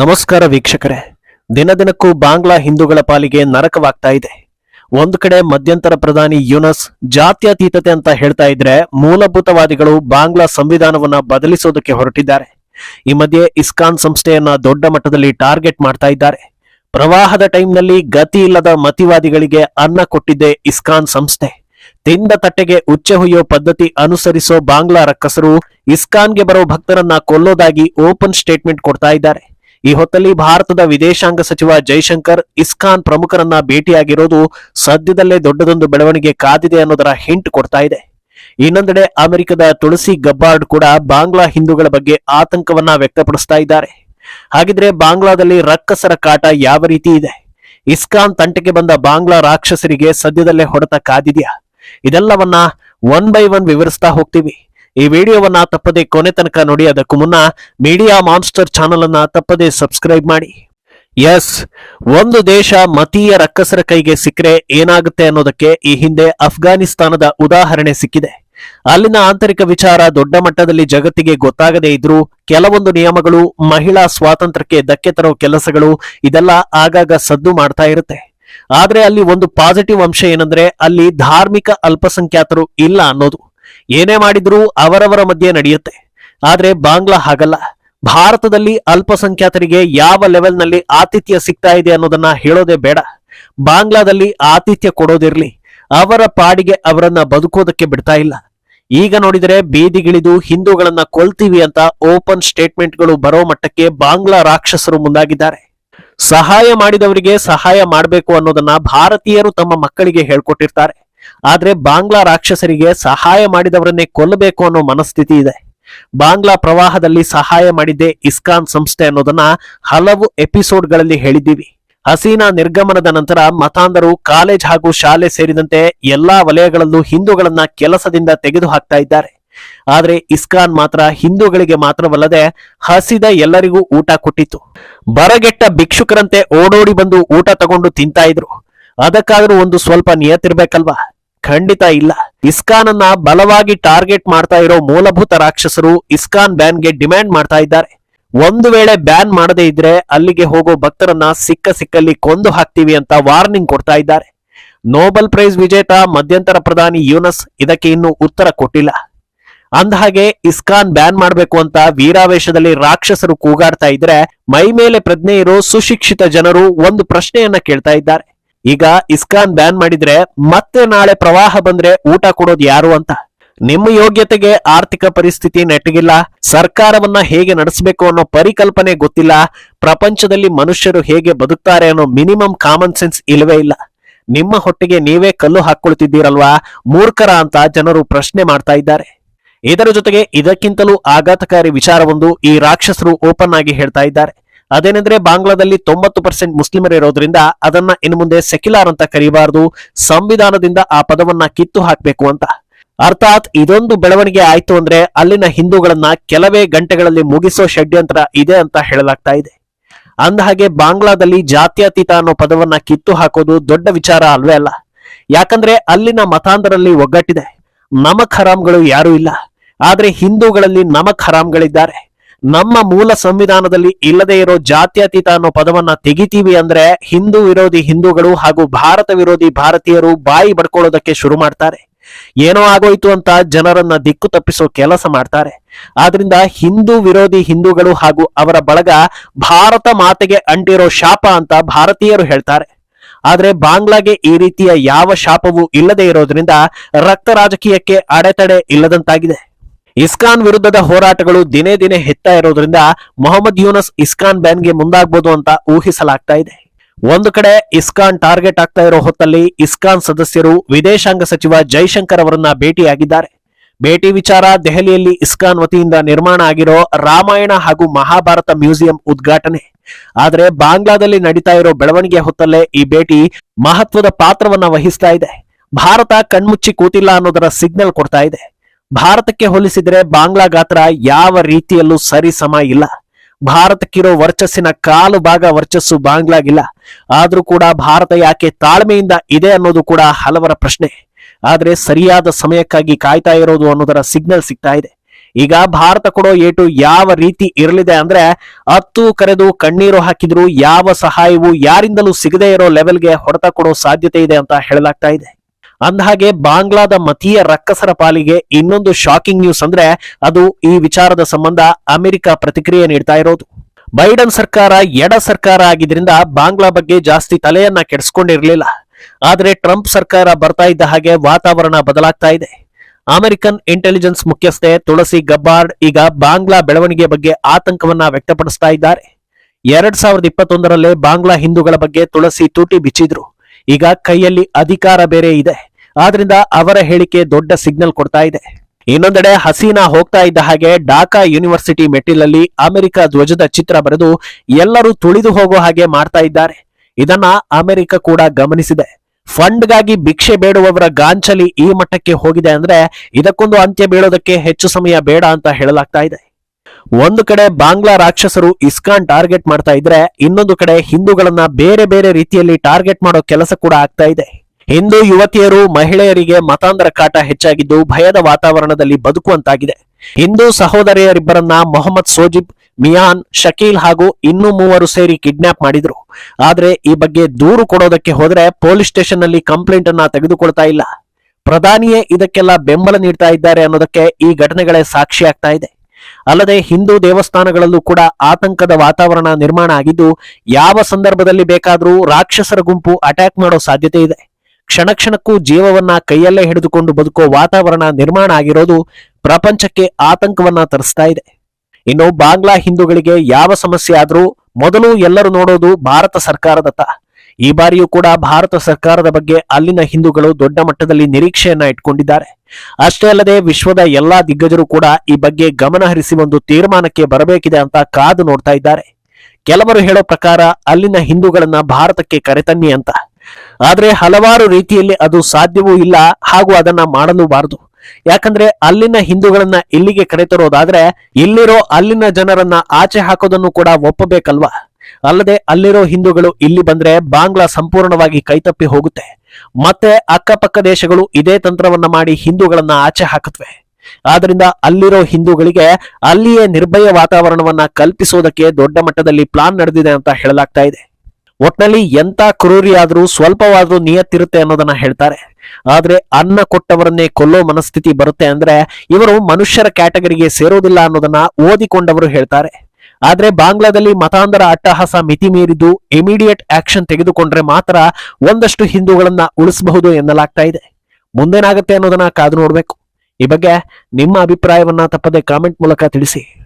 ನಮಸ್ಕಾರ ವೀಕ್ಷಕರೇ. ದಿನ ದಿನಕ್ಕೂ ಬಾಂಗ್ಲಾ ಹಿಂದೂಗಳ ಪಾಲಿಗೆ ನರಕವಾಗ್ತಾ ಇದೆ. ಒಂದು ಕಡೆ ಮಧ್ಯಂತರ ಪ್ರಧಾನಿ ಯುನಸ್ ಜಾತ್ಯತೀತತೆ ಅಂತ ಹೇಳ್ತಾ ಇದ್ರೆ ಮೂಲಭೂತವಾದಿಗಳು ಬಾಂಗ್ಲಾ ಸಂವಿಧಾನವನ್ನ ಬದಲಿಸೋದಕ್ಕೆ ಹೊರಟಿದ್ದಾರೆ. ಈ ಮಧ್ಯೆ ಇಸ್ಕಾನ್ ಸಂಸ್ಥೆಯನ್ನ ದೊಡ್ಡ ಮಟ್ಟದಲ್ಲಿ ಟಾರ್ಗೆಟ್ ಮಾಡ್ತಾ ಇದ್ದಾರೆ. ಪ್ರವಾಹದ ಟೈಮ್ನಲ್ಲಿ ಗತಿ ಇಲ್ಲದ ಮತಿವಾದಿಗಳಿಗೆ ಅನ್ನ ಕೊಟ್ಟಿದ್ದೆ ಇಸ್ಕಾನ್ ಸಂಸ್ಥೆ. ತಿಂದ ತಟ್ಟೆಗೆ ಉಚ್ಚೆ ಹುಯ್ಯೋ ಪದ್ಧತಿ ಅನುಸರಿಸೋ ಬಾಂಗ್ಲಾ ರಕ್ಕಸರು ಇಸ್ಕಾನ್ಗೆ ಬರೋ ಭಕ್ತರನ್ನ ಕೊಲ್ಲೋದಾಗಿ ಓಪನ್ ಸ್ಟೇಟ್ಮೆಂಟ್ ಕೊಡ್ತಾ ಇದ್ದಾರೆ. ಈ ಹೊತ್ತಲ್ಲಿ ಭಾರತದ ವಿದೇಶಾಂಗ ಸಚಿವ ಜೈಶಂಕರ್ ಇಸ್ಕಾನ್ ಪ್ರಮುಖರನ್ನ ಭೇಟಿಯಾಗಿರೋದು ಸದ್ಯದಲ್ಲೇ ದೊಡ್ಡದೊಂದು ಬೆಳವಣಿಗೆ ಕಾದಿದೆ ಅನ್ನೋದರ ಹಿಂಟ್ ಕೊಡ್ತಾ ಇದೆ. ಇನ್ನೊಂದೆಡೆ ಅಮೆರಿಕದ ತುಳಸಿ ಗಬ್ಬಾರ್ಡ್ ಕೂಡ ಬಾಂಗ್ಲಾ ಹಿಂದೂಗಳ ಬಗ್ಗೆ ಆತಂಕವನ್ನ ವ್ಯಕ್ತಪಡಿಸ್ತಾ ಇದ್ದಾರೆ. ಹಾಗಿದ್ರೆ ಬಾಂಗ್ಲಾದಲ್ಲಿ ರಕ್ಕಸರ ಕಾಟ ಯಾವ ರೀತಿ ಇದೆ? ಇಸ್ಕಾನ್ ತಂಟೆಗೆ ಬಂದ ಬಾಂಗ್ಲಾ ರಾಕ್ಷಸರಿಗೆ ಸದ್ಯದಲ್ಲೇ ಹೊಡೆತ ಕಾದಿದ್ಯಾ? ಇದೆಲ್ಲವನ್ನ ಒನ್ ಬೈ ಒನ್ ವಿವರಿಸ್ತಾ ಹೋಗ್ತೀವಿ. ಈ ವಿಡಿಯೋವನ್ನ ತಪ್ಪದೆ ಕೊನೆ ತನಕ ನೋಡಿ, ಅದಕ್ಕೂ ಮುನ್ನ ಮೀಡಿಯಾ ಮಾನ್ಸ್ಟರ್ ಚಾನಲ್ ಅನ್ನ ತಪ್ಪದೆ ಸಬ್ಸ್ಕ್ರೈಬ್ ಮಾಡಿ. ಎಸ್ ಒಂದು ದೇಶ ಮತೀಯ ರಕ್ಕಸರ ಕೈಗೆ ಸಿಕ್ಕರೆ ಏನಾಗುತ್ತೆ ಅನ್ನೋದಕ್ಕೆ ಈ ಹಿಂದೆ ಅಫ್ಘಾನಿಸ್ತಾನದ ಉದಾಹರಣೆ ಸಿಕ್ಕಿದೆ. ಅಲ್ಲಿನ ಆಂತರಿಕ ವಿಚಾರ ದೊಡ್ಡ ಮಟ್ಟದಲ್ಲಿ ಜಗತ್ತಿಗೆ ಗೊತ್ತಾಗದೇ ಇದ್ರೂ ಕೆಲವೊಂದು ನಿಯಮಗಳು, ಮಹಿಳಾ ಸ್ವಾತಂತ್ರ್ಯಕ್ಕೆ ಧಕ್ಕೆ ತರುವ ಕೆಲಸಗಳು ಇದೆಲ್ಲ ಆಗಾಗ ಸದ್ದು ಮಾಡ್ತಾ ಇರುತ್ತೆ. ಆದ್ರೆ ಅಲ್ಲಿ ಒಂದು ಪಾಸಿಟಿವ್ ಅಂಶ ಏನಂದ್ರೆ ಅಲ್ಲಿ ಧಾರ್ಮಿಕ ಅಲ್ಪಸಂಖ್ಯಾತರು ಇಲ್ಲ ಅನ್ನೋದು. ಏನೇ ಮಾಡಿದ್ರೂ ಅವರವರ ಮಧ್ಯೆ ನಡೆಯುತ್ತೆ. ಆದ್ರೆ ಬಾಂಗ್ಲಾ ಹಾಗಲ್ಲ. ಭಾರತದಲ್ಲಿ ಅಲ್ಪಸಂಖ್ಯಾತರಿಗೆ ಯಾವ ಲೆವೆಲ್ನಲ್ಲಿ ಆತಿಥ್ಯ ಸಿಗ್ತಾ ಇದೆ ಅನ್ನೋದನ್ನ ಹೇಳೋದೇ ಬೇಡ. ಬಾಂಗ್ಲಾದಲ್ಲಿ ಆತಿಥ್ಯ ಕೊಡೋದಿರ್ಲಿ. ಅವರ ಪಾಡಿಗೆ ಅವರನ್ನ ಬದುಕೋದಕ್ಕೆ ಬಿಡ್ತಾ ಇಲ್ಲ. ಈಗ ನೋಡಿದರೆ ಬೀದಿಗಿಳಿದು ಹಿಂದೂಗಳನ್ನ ಕೊಲ್ತೀವಿ ಅಂತ ಓಪನ್ ಸ್ಟೇಟ್ಮೆಂಟ್ಗಳು ಬರೋ ಮಟ್ಟಕ್ಕೆ ಬಾಂಗ್ಲಾ ರಾಕ್ಷಸರು ಮುಂದಾಗಿದ್ದಾರೆ. ಸಹಾಯ ಮಾಡಿದವರಿಗೆ ಸಹಾಯ ಮಾಡಬೇಕು ಅನ್ನೋದನ್ನ ಭಾರತೀಯರು ತಮ್ಮ ಮಕ್ಕಳಿಗೆ ಹೇಳ್ಕೊಟ್ಟಿರ್ತಾರೆ. ಆದ್ರೆ ಬಾಂಗ್ಲಾ ರಾಕ್ಷಸರಿಗೆ ಸಹಾಯ ಮಾಡಿದವರನ್ನೇ ಕೊಲ್ಲಬೇಕು ಅನ್ನೋ ಮನಸ್ಥಿತಿ ಇದೆ. ಬಾಂಗ್ಲಾ ಪ್ರವಾಹದಲ್ಲಿ ಸಹಾಯ ಮಾಡಿದ್ದೆ ಇಸ್ಕಾನ್ ಸಂಸ್ಥೆ ಅನ್ನೋದನ್ನ ಹಲವು ಎಪಿಸೋಡ್ಗಳಲ್ಲಿ ಹೇಳಿದ್ದೀವಿ. ಹಸೀನಾ ನಿರ್ಗಮನದ ನಂತರ ಮತಾಂಧರು ಕಾಲೇಜ್ ಹಾಗೂ ಶಾಲೆ ಸೇರಿದಂತೆ ಎಲ್ಲಾ ವಲಯಗಳಲ್ಲೂ ಹಿಂದೂಗಳನ್ನ ಕೆಲಸದಿಂದ ತೆಗೆದು ಹಾಕ್ತಾ ಇದ್ದಾರೆ. ಆದ್ರೆ ಇಸ್ಕಾನ್ ಮಾತ್ರ ಹಿಂದೂಗಳಿಗೆ ಮಾತ್ರವಲ್ಲದೆ ಹಸಿದ ಎಲ್ಲರಿಗೂ ಊಟ ಕೊಟ್ಟಿತ್ತು. ಬರಗೆಟ್ಟ ಭಿಕ್ಷುಕರಂತೆ ಓಡೋಡಿ ಬಂದು ಊಟ ತಗೊಂಡು ತಿಂತಾ ಇದ್ರು. ಅದಕ್ಕಾದ್ರೂ ಒಂದು ಸ್ವಲ್ಪ ನಿಯತಿರ್ಬೇಕಲ್ವಾ ಖಂಡಿತ ಇಲ್ಲ. ಇಸ್ಕಾನ್ ಅನ್ನ ಬಲವಾಗಿ ಟಾರ್ಗೆಟ್ ಮಾಡ್ತಾ ಇರೋ ಮೂಲಭೂತ ರಾಕ್ಷಸರು ಇಸ್ಕಾನ್ ಬ್ಯಾನ್ಗೆ ಡಿಮ್ಯಾಂಡ್ ಮಾಡ್ತಾ ಇದ್ದಾರೆ. ಒಂದು ವೇಳೆ ಬ್ಯಾನ್ ಮಾಡದೇ ಇದ್ರೆ ಅಲ್ಲಿಗೆ ಹೋಗೋ ಭಕ್ತರನ್ನ ಸಿಕ್ಕ ಸಿಕ್ಕಲ್ಲಿ ಕೊಂದು ಹಾಕ್ತೀವಿ ಅಂತ ವಾರ್ನಿಂಗ್ ಕೊಡ್ತಾ ಇದ್ದಾರೆ. ನೋಬೆಲ್ ಪ್ರೈಸ್ ವಿಜೇತ ಮಧ್ಯಂತರ ಪ್ರಧಾನಿ ಯೂನಸ್ ಇದಕ್ಕೆ ಇನ್ನೂ ಉತ್ತರ ಕೊಟ್ಟಿಲ್ಲ. ಅಂದಹಾಗೆ ಇಸ್ಕಾನ್ ಬ್ಯಾನ್ ಮಾಡಬೇಕು ಅಂತ ವೀರಾವೇಶದಲ್ಲಿ ರಾಕ್ಷಸರು ಕೂಗಾಡ್ತಾ ಇದ್ರೆ ಮೈ ಮೇಲೆ ಪ್ರಜ್ಞೆ ಇರೋ ಸುಶಿಕ್ಷಿತ ಜನರು ಒಂದು ಪ್ರಶ್ನೆಯನ್ನ ಕೇಳ್ತಾ ಇದ್ದಾರೆ. ಈಗ ಇಸ್ಕಾನ್ ಬ್ಯಾನ್ ಮಾಡಿದ್ರೆ ಮತ್ತೆ ನಾಳೆ ಪ್ರವಾಹ ಬಂದ್ರೆ ಊಟ ಕೊಡೋದು ಯಾರು ಅಂತ? ನಿಮ್ಮ ಯೋಗ್ಯತೆಗೆ ಆರ್ಥಿಕ ಪರಿಸ್ಥಿತಿ ನೆಟ್ಟಗಿಲ್ಲ. ಸರ್ಕಾರವನ್ನ ಹೇಗೆ ನಡೆಸಬೇಕು ಅನ್ನೋ ಪರಿಕಲ್ಪನೆ ಗೊತ್ತಿಲ್ಲ. ಪ್ರಪಂಚದಲ್ಲಿ ಮನುಷ್ಯರು ಹೇಗೆ ಬದುಕ್ತಾರೆ ಅನ್ನೋ ಮಿನಿಮಮ್ ಕಾಮನ್ ಸೆನ್ಸ್ ಇಲ್ಲವೇ ಇಲ್ಲ. ನಿಮ್ಮ ಹೊಟ್ಟೆಗೆ ನೀವೇ ಕಲ್ಲು ಹಾಕೊಳ್ತಿದ್ದೀರಲ್ವಾ ಮೂರ್ಖರ ಅಂತ ಜನರು ಪ್ರಶ್ನೆ ಮಾಡ್ತಾ ಇದ್ದಾರೆ. ಇದರ ಜೊತೆಗೆ ಇದಕ್ಕಿಂತಲೂ ಆಘಾತಕಾರಿ ವಿಚಾರವೊಂದು ಈ ರಾಕ್ಷಸರು ಓಪನ್ ಆಗಿ ಹೇಳ್ತಾ ಇದ್ದಾರೆ. ಅದೇನೆಂದ್ರೆ ಬಾಂಗ್ಲಾದಲ್ಲಿ ತೊಂಬತ್ತು ಪರ್ಸೆಂಟ್ ಮುಸ್ಲಿಮರು ಇರೋದ್ರಿಂದ ಅದನ್ನ ಇನ್ನು ಮುಂದೆ ಸೆಕ್ಯುಲಾರ್ ಅಂತ ಕರೀಬಾರದು, ಸಂವಿಧಾನದಿಂದ ಆ ಪದವನ್ನ ಕಿತ್ತು ಹಾಕ್ಬೇಕು ಅಂತ. ಅರ್ಥಾತ್ ಇದೊಂದು ಬೆಳವಣಿಗೆ ಆಯ್ತು ಅಂದ್ರೆ ಅಲ್ಲಿನ ಹಿಂದೂಗಳನ್ನ ಕೆಲವೇ ಗಂಟೆಗಳಲ್ಲಿ ಮುಗಿಸೋ ಷಡ್ಯಂತ್ರ ಇದೆ ಅಂತ ಹೇಳಲಾಗ್ತಾ ಇದೆ. ಅಂದಹಾಗೆ ಬಾಂಗ್ಲಾದಲ್ಲಿ ಜಾತ್ಯತೀತ ಅನ್ನೋ ಪದವನ್ನ ಕಿತ್ತು ಹಾಕೋದು ದೊಡ್ಡ ವಿಚಾರ ಅಲ್ವೇ ಅಲ್ಲ. ಯಾಕಂದ್ರೆ ಅಲ್ಲಿನ ಮತಾಂಧರಲ್ಲಿ ಒಗ್ಗಟ್ಟಿದೆ. ನಮಕ್ ಹರಾಮ್ಗಳು ಯಾರೂ ಇಲ್ಲ. ಆದ್ರೆ ಹಿಂದೂಗಳಲ್ಲಿ ನಮಕ್ ಹರಾಮ್ಗಳಿದ್ದಾರೆ. ನಮ್ಮ ಮೂಲ ಸಂವಿಧಾನದಲ್ಲಿ ಇಲ್ಲದೆ ಇರೋ ಜಾತ್ಯತೀತ ಅನ್ನೋ ಪದವನ್ನ ತೆಗಿತೀವಿ ಅಂದ್ರೆ ಹಿಂದೂ ವಿರೋಧಿ ಹಿಂದೂಗಳು ಹಾಗೂ ಭಾರತ ವಿರೋಧಿ ಭಾರತೀಯರು ಬಾಯಿ ಬಡ್ಕೊಳ್ಳೋದಕ್ಕೆ ಶುರು ಮಾಡ್ತಾರೆ. ಏನೋ ಆಗೋಯ್ತು ಅಂತ ಜನರನ್ನ ದಿಕ್ಕು ತಪ್ಪಿಸೋ ಕೆಲಸ ಮಾಡ್ತಾರೆ. ಆದ್ರಿಂದ ಹಿಂದೂ ವಿರೋಧಿ ಹಿಂದೂಗಳು ಹಾಗೂ ಅವರ ಬಳಗ ಭಾರತ ಮಾತೆಗೆ ಅಂಟಿರೋ ಶಾಪ ಅಂತ ಭಾರತೀಯರು ಹೇಳ್ತಾರೆ. ಆದ್ರೆ ಬಾಂಗ್ಲಾಗೆ ಈ ರೀತಿಯ ಯಾವ ಶಾಪವೂ ಇಲ್ಲದೆ ಇರೋದ್ರಿಂದ ರಕ್ತ ರಾಜಕೀಯಕ್ಕೆ ಅಡೆತಡೆ ಇಲ್ಲದಂತಾಗಿದೆ. ಇಸ್ಕಾನ್ ವಿರುದ್ಧದ ಹೋರಾಟಗಳು ದಿನೇ ದಿನೇ ಹೆಚ್ಚಾ ಇರೋದ್ರಿಂದ ಮೊಹಮ್ಮದ್ ಯೂನಸ್ ಇಸ್ಕಾನ್ ಬ್ಯಾನ್ಗೆ ಮುಂದಾಗಬಹುದು ಅಂತ ಊಹಿಸಲಾಗ್ತಾ ಇದೆ. ಒಂದು ಕಡೆ ಇಸ್ಕಾನ್ ಟಾರ್ಗೆಟ್ ಆಗ್ತಾ ಇರೋ ಹೊತ್ತಲ್ಲಿ ಇಸ್ಕಾನ್ ಸದಸ್ಯರು ವಿದೇಶಾಂಗ ಸಚಿವ ಜೈಶಂಕರ್ ಅವರನ್ನ ಭೇಟಿಯಾಗಿದ್ದಾರೆ. ಭೇಟಿ ವಿಚಾರ ದೆಹಲಿಯಲ್ಲಿ ಇಸ್ಕಾನ್ ವತಿಯಿಂದ ನಿರ್ಮಾಣ ಆಗಿರೋ ರಾಮಾಯಣ ಹಾಗೂ ಮಹಾಭಾರತ ಮ್ಯೂಸಿಯಂ ಉದ್ಘಾಟನೆ. ಆದರೆ ಬಾಂಗ್ಲಾದಲ್ಲಿ ನಡೀತಾ ಇರೋ ಬೆಳವಣಿಗೆ ಹೊತ್ತಲ್ಲೇ ಈ ಭೇಟಿ ಮಹತ್ವದ ಪಾತ್ರವನ್ನ ವಹಿಸ್ತಾ ಇದೆ. ಭಾರತ ಕಣ್ಮುಚ್ಚಿ ಕೂತಿಲ್ಲ ಅನ್ನೋದರ ಸಿಗ್ನಲ್ ಕೊಡ್ತಾ ಇದೆ. ಭಾರತಕ್ಕೆ ಹೋಲಿಸಿದರೆ ಬಾಂಗ್ಲಾ ಗಾತ್ರ ಯಾವ ರೀತಿಯಲ್ಲೂ ಸರಿಸಮ ಇಲ್ಲ. ಭಾರತಕ್ಕಿರೋ ವರ್ಚಸ್ಸಿನ ಕಾಲು ಭಾಗ ವರ್ಚಸ್ಸು ಬಾಂಗ್ಲಾಗಿಲ್ಲ. ಆದರೂ ಕೂಡ ಭಾರತ ಯಾಕೆ ತಾಳ್ಮೆಯಿಂದ ಇದೆ ಅನ್ನೋದು ಕೂಡ ಹಲವರ ಪ್ರಶ್ನೆ. ಆದರೆ ಸರಿಯಾದ ಸಮಯಕ್ಕಾಗಿ ಕಾಯ್ತಾ ಇರೋದು ಅನ್ನೋದರ ಸಿಗ್ನಲ್ ಸಿಗ್ತಾ ಇದೆ. ಈಗ ಭಾರತ ಕೊಡೋ ಏಟು ಯಾವ ರೀತಿ ಇರಲಿದೆ ಅಂದ್ರೆ ಹತ್ತು ಕರೆದು ಕಣ್ಣೀರು ಹಾಕಿದ್ರು ಯಾವ ಸಹಾಯವು ಯಾರಿಂದಲೂ ಸಿಗದೇ ಇರೋ ಲೆವೆಲ್ಗೆ ಹೊಡೆತ ಕೊಡೋ ಸಾಧ್ಯತೆ ಇದೆ ಅಂತ ಹೇಳಲಾಗ್ತಾ ಇದೆ. ಅಂದಹಾಗೆ ಬಾಂಗ್ಲಾದ ಮತೀಯ ರಕ್ಕಸರ ಪಾಲಿಗೆ ಇನ್ನೊಂದು ಶಾಕಿಂಗ್ ನ್ಯೂಸ್ ಅಂದ್ರೆ ಅದು ಈ ವಿಚಾರದ ಸಂಬಂಧ ಅಮೆರಿಕ ಪ್ರತಿಕ್ರಿಯೆ ನೀಡ್ತಾ ಇರೋದು. ಬೈಡನ್ ಸರ್ಕಾರ ಎಡ ಸರ್ಕಾರ ಆಗಿದ್ರಿಂದ ಬಾಂಗ್ಲಾ ಬಗ್ಗೆ ಜಾಸ್ತಿ ತಲೆಯನ್ನ ಕೆಡಿಸ್ಕೊಂಡಿರ್ಲಿಲ್ಲ. ಆದ್ರೆ ಟ್ರಂಪ್ ಸರ್ಕಾರ ಬರ್ತಾ ಇದ್ದ ಹಾಗೆ ವಾತಾವರಣ ಬದಲಾಗ್ತಾ ಇದೆ. ಅಮೆರಿಕನ್ ಇಂಟೆಲಿಜೆನ್ಸ್ ಮುಖ್ಯಸ್ಥೆ ತುಳಸಿ ಗಬ್ಬಾರ್ಡ್ ಈಗ ಬಾಂಗ್ಲಾ ಬೆಳವಣಿಗೆ ಬಗ್ಗೆ ಆತಂಕವನ್ನ ವ್ಯಕ್ತಪಡಿಸ್ತಾ ಇದ್ದಾರೆ. ಎರಡ್ ಸಾವಿರದ ಇಪ್ಪತ್ತೊಂದರಲ್ಲೇ ಬಾಂಗ್ಲಾ ಹಿಂದೂಗಳ ಬಗ್ಗೆ ತುಳಸಿ ತೂಟಿ ಬಿಚ್ಚಿದ್ರು. ಈಗ ಕೈಯಲ್ಲಿ ಅಧಿಕಾರ ಬೇರೆ ಇದೆ. ಆದ್ರಿಂದ ಅವರ ಹೇಳಿಕೆ ದೊಡ್ಡ ಸಿಗ್ನಲ್ ಕೊಡ್ತಾ ಇದೆ. ಇನ್ನೊಂದೆಡೆ ಹಸೀನಾ ಹೋಗ್ತಾ ಇದ್ದ ಹಾಗೆ ಢಾಕಾ ಯೂನಿವರ್ಸಿಟಿ ಮೆಟ್ಟಿಲಲ್ಲಿ ಅಮೆರಿಕ ಧ್ವಜದ ಚಿತ್ರ ಬರೆದು ಎಲ್ಲರೂ ತುಳಿದು ಹೋಗೋ ಹಾಗೆ ಮಾಡ್ತಾ ಇದ್ದಾರೆ. ಇದನ್ನ ಅಮೆರಿಕ ಕೂಡ ಗಮನಿಸಿದೆ. ಫಂಡ್ಗಾಗಿ ಭಿಕ್ಷೆ ಬೇಡುವವರ ಗಾಂಚಲಿ ಈ ಮಟ್ಟಕ್ಕೆ ಹೋಗಿದೆ ಅಂದ್ರೆ ಇದಕ್ಕೊಂದು ಅಂತ್ಯ ಬೀಳೋದಕ್ಕೆ ಹೆಚ್ಚು ಸಮಯ ಬೇಡ ಅಂತ ಹೇಳಲಾಗ್ತಾ ಇದೆ. ಒಂದು ಕಡೆ ಬಾಂಗ್ಲಾ ರಾಕ್ಷಸರು ಇಸ್ಕಾನ್ ಟಾರ್ಗೆಟ್ ಮಾಡ್ತಾ ಇದ್ರೆ, ಇನ್ನೊಂದು ಕಡೆ ಹಿಂದೂಗಳನ್ನ ಬೇರೆ ಬೇರೆ ರೀತಿಯಲ್ಲಿ ಟಾರ್ಗೆಟ್ ಮಾಡೋ ಕೆಲಸ ಕೂಡ ಆಗ್ತಾ ಇದೆ. ಹಿಂದೂ ಯುವತಿಯರು ಮಹಿಳೆಯರಿಗೆ ಮತಾಂತರ ಕಾಟ ಹೆಚ್ಚಾಗಿದ್ದು, ಭಯದ ವಾತಾವರಣದಲ್ಲಿ ಬದುಕುವಂತಾಗಿದೆ. ಹಿಂದೂ ಸಹೋದರಿಯರಿಬ್ಬರನ್ನ ಮೊಹಮ್ಮದ್ ಸೋಜಿಬ್, ಮಿಯಾನ್, ಶಕೀಲ್ ಹಾಗೂ ಇನ್ನೂ ಮೂವರು ಸೇರಿ ಕಿಡ್ನಾಪ್ ಮಾಡಿದ್ರು. ಆದ್ರೆ ಈ ಬಗ್ಗೆ ದೂರು ಕೊಡೋದಕ್ಕೆ ಹೋದ್ರೆ ಪೊಲೀಸ್ ಸ್ಟೇಷನ್ನಲ್ಲಿ ಕಂಪ್ಲೇಂಟ್ ಅನ್ನ ತೆಗೆದುಕೊಳ್ತಾ ಇಲ್ಲ. ಪ್ರಧಾನಿಯೇ ಇದಕ್ಕೆಲ್ಲ ಬೆಂಬಲ ನೀಡ್ತಾ ಇದ್ದಾರೆ ಅನ್ನೋದಕ್ಕೆ ಈ ಘಟನೆಗಳೇ ಸಾಕ್ಷಿ ಆಗ್ತಾ ಇದೆ. ಅಲ್ಲದೆ ಹಿಂದೂ ದೇವಸ್ಥಾನಗಳಲ್ಲೂ ಕೂಡ ಆತಂಕದ ವಾತಾವರಣ ನಿರ್ಮಾಣ ಆಗಿದ್ದು, ಯಾವ ಸಂದರ್ಭದಲ್ಲಿ ಬೇಕಾದರೂ ರಾಕ್ಷಸರ ಗುಂಪು ಅಟ್ಯಾಕ್ ಮಾಡೋ ಸಾಧ್ಯತೆ ಇದೆ. ಕ್ಷಣ ಕ್ಷಣಕ್ಕೂ ಜೀವವನ್ನ ಕೈಯಲ್ಲೇ ಹಿಡಿದುಕೊಂಡು ಬದುಕೋ ವಾತಾವರಣ ನಿರ್ಮಾಣ ಆಗಿರೋದು ಪ್ರಪಂಚಕ್ಕೆ ಆತಂಕವನ್ನ ತರಿಸ್ತಾ ಇದೆ. ಇನ್ನು ಬಾಂಗ್ಲಾ ಹಿಂದೂಗಳಿಗೆ ಯಾವ ಸಮಸ್ಯೆ ಆದರೂ ಮೊದಲು ಎಲ್ಲರೂ ನೋಡೋದು ಭಾರತ ಸರ್ಕಾರದತ್ತ ಈ ಬಾರಿಯೂ ಕೂಡ ಭಾರತ ಸರ್ಕಾರದ ಬಗ್ಗೆ ಅಲ್ಲಿನ ಹಿಂದೂಗಳು ದೊಡ್ಡ ಮಟ್ಟದಲ್ಲಿ ನಿರೀಕ್ಷೆಯನ್ನ ಇಟ್ಕೊಂಡಿದ್ದಾರೆ. ಅಷ್ಟೇ ಅಲ್ಲದೆ ವಿಶ್ವದ ಎಲ್ಲಾ ದಿಗ್ಗಜರು ಕೂಡ ಈ ಬಗ್ಗೆ ಗಮನ ಹರಿಸಿ ಒಂದು ತೀರ್ಮಾನಕ್ಕೆ ಬರಬೇಕಿದೆ ಅಂತ ಕಾದು ನೋಡ್ತಾ ಇದ್ದಾರೆ. ಕೆಲವರು ಹೇಳೋ ಪ್ರಕಾರ ಅಲ್ಲಿನ ಹಿಂದೂಗಳನ್ನ ಭಾರತಕ್ಕೆ ಕರೆತನ್ನಿ ಅಂತ. ಆದ್ರೆ ಹಲವಾರು ರೀತಿಯಲ್ಲಿ ಅದು ಸಾಧ್ಯವೂ ಇಲ್ಲ ಹಾಗೂ ಅದನ್ನ ಮಾಡಲೂಬಾರದು ಯಾಕಂದ್ರೆ ಅಲ್ಲಿನ ಹಿಂದೂಗಳನ್ನ ಇಲ್ಲಿಗೆ ಕರೆತರೋದಾದ್ರೆ ಇಲ್ಲಿರೋ ಅಲ್ಲಿನ ಜನರನ್ನ ಆಚೆ ಹಾಕೋದನ್ನು ಕೂಡ ಒಪ್ಪಬೇಕಲ್ವಾ? ಅಲ್ಲದೆ ಅಲ್ಲಿರೋ ಹಿಂದೂಗಳು ಇಲ್ಲಿ ಬಂದ್ರೆ ಬಾಂಗ್ಲಾ ಸಂಪೂರ್ಣವಾಗಿ ಕೈತಪ್ಪಿ ಹೋಗುತ್ತೆ. ಮತ್ತೆ ಅಕ್ಕಪಕ್ಕ ದೇಶಗಳು ಇದೇ ತಂತ್ರವನ್ನ ಮಾಡಿ ಹಿಂದೂಗಳನ್ನ ಆಚೆ ಹಾಕುತ್ತವೆ. ಆದ್ರಿಂದ ಅಲ್ಲಿರೋ ಹಿಂದೂಗಳಿಗೆ ಅಲ್ಲಿಯೇ ನಿರ್ಭಯ ವಾತಾವರಣವನ್ನ ಕಲ್ಪಿಸೋದಕ್ಕೆ ದೊಡ್ಡ ಮಟ್ಟದಲ್ಲಿ ಪ್ಲಾನ್ ನಡೆದಿದೆ ಅಂತ ಹೇಳಲಾಗ್ತಾ ಇದೆ. ಒಟ್ನಲ್ಲಿ ಎಂತ ಕ್ರೂರಿ ಆದ್ರೂ ಸ್ವಲ್ಪವಾದ್ರೂ ನಿಯತ್ತಿರುತ್ತೆ ಅನ್ನೋದನ್ನ ಹೇಳ್ತಾರೆ. ಆದ್ರೆ ಅನ್ನ ಕೊಟ್ಟವರನ್ನೇ ಕೊಲ್ಲೋ ಮನಸ್ಥಿತಿ ಬರುತ್ತೆ ಅಂದ್ರೆ ಇವರು ಮನುಷ್ಯರ ಕ್ಯಾಟಗರಿಗೆ ಸೇರೋದಿಲ್ಲ ಅನ್ನೋದನ್ನ ಓದಿಕೊಂಡವರು ಹೇಳ್ತಾರೆ. ಆದ್ರೆ ಬಾಂಗ್ಲಾದಲ್ಲಿ ಮತಾಂಧರ ಅಟ್ಟಹಾಸ ಮಿತಿ ಮೀರಿದ್ದು ಇಮಿಡಿಯೇಟ್ ಆಕ್ಷನ್ ತೆಗೆದುಕೊಂಡ್ರೆ ಮಾತ್ರ ಒಂದಷ್ಟು ಹಿಂದೂಗಳನ್ನ ಉಳಿಸಬಹುದು ಎನ್ನಲಾಗ್ತಾ ಇದೆ. ಮುಂದೇನಾಗುತ್ತೆ ಅನ್ನೋದನ್ನ ಕಾದು ನೋಡ್ಬೇಕು. ಈ ಬಗ್ಗೆ ನಿಮ್ಮ ಅಭಿಪ್ರಾಯವನ್ನ ತಪ್ಪದೆ ಕಾಮೆಂಟ್ ಮೂಲಕ ತಿಳಿಸಿ.